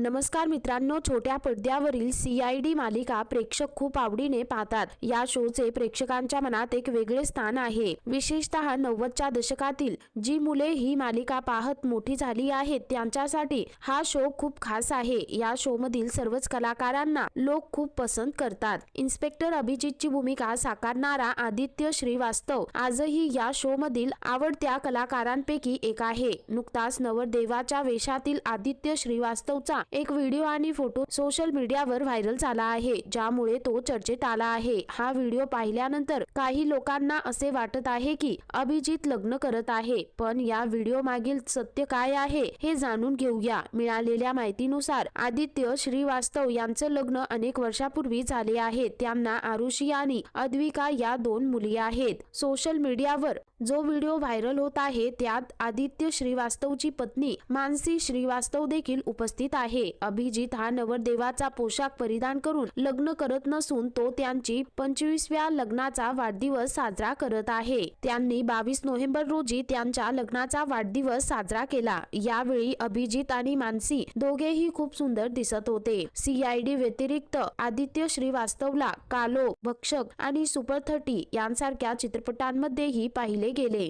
नमस्कार मित्रांनो छोट्या पडद्यावरील सी आय डी मालिका प्रेक्षक खूप आवडीने पाहतात. या शोचे प्रेक्षकांच्या मनात एक वेगळे स्थान आहे. विशेषतः नव्वदच्या दशकातील जी मुले ही मालिका पाहत मोठी झाली आहेत त्यांच्यासाठी हा शो खूप खास आहे. या शो मधील सर्वच कलाकारांना लोक खूप पसंत करतात. इन्स्पेक्टर अभिजितची भूमिका साकारणारा आदित्य श्रीवास्तव आजही या शो मधील आवडत्या कलाकारांपैकी एक आहे. नुकताच नवरदेवाच्या वेशातील आदित्य श्रीवास्तवचा एक व्हिडिओ आणि फोटो सोशल मीडियावर व्हायरल झाला आहे ज्यामुळे तो चर्चेत आला आहे. हा व्हिडिओ पाहिल्यानंतर काही लोकांना असे वाटत आहे की अभिजित लग्न करत आहे पण या व्हिडिओ मागील सत्य काय आहे हे जाणून घेऊया. मिळालेल्या माहितीनुसार आदित्य श्रीवास्तव यांचं लग्न अनेक वर्षापूर्वी झाले आहे. त्यांना आरुषी आणि अद्विका या दोन मुली आहेत. सोशल मीडियावर जो व्हिडिओ व्हायरल होत आहे त्यात आदित्य श्रीवास्तवची पत्नी मानसी श्रीवास्तव देखील उपस्थित आहे. आहे. अभिजित हा नवरदेवाचा पोशाख परिधान करून लग्न करत नसून तो त्यांची पंचवीसव्या लग्नाचा वाढदिवस साजरा करत आहे. त्यांनी बावीस नोव्हेंबर रोजी त्यांच्या लग्नाचा वाढदिवस साजरा केला. यावेळी अभिजित आणि मानसी दोघेही खूप सुंदर दिसत होते. सीआयडी व्यतिरिक्त आदित्य श्रीवास्तवला कालो भक्षक आणि सुपर थर्टी यांसारख्या चित्रपटांमध्येही पाहिले गेले.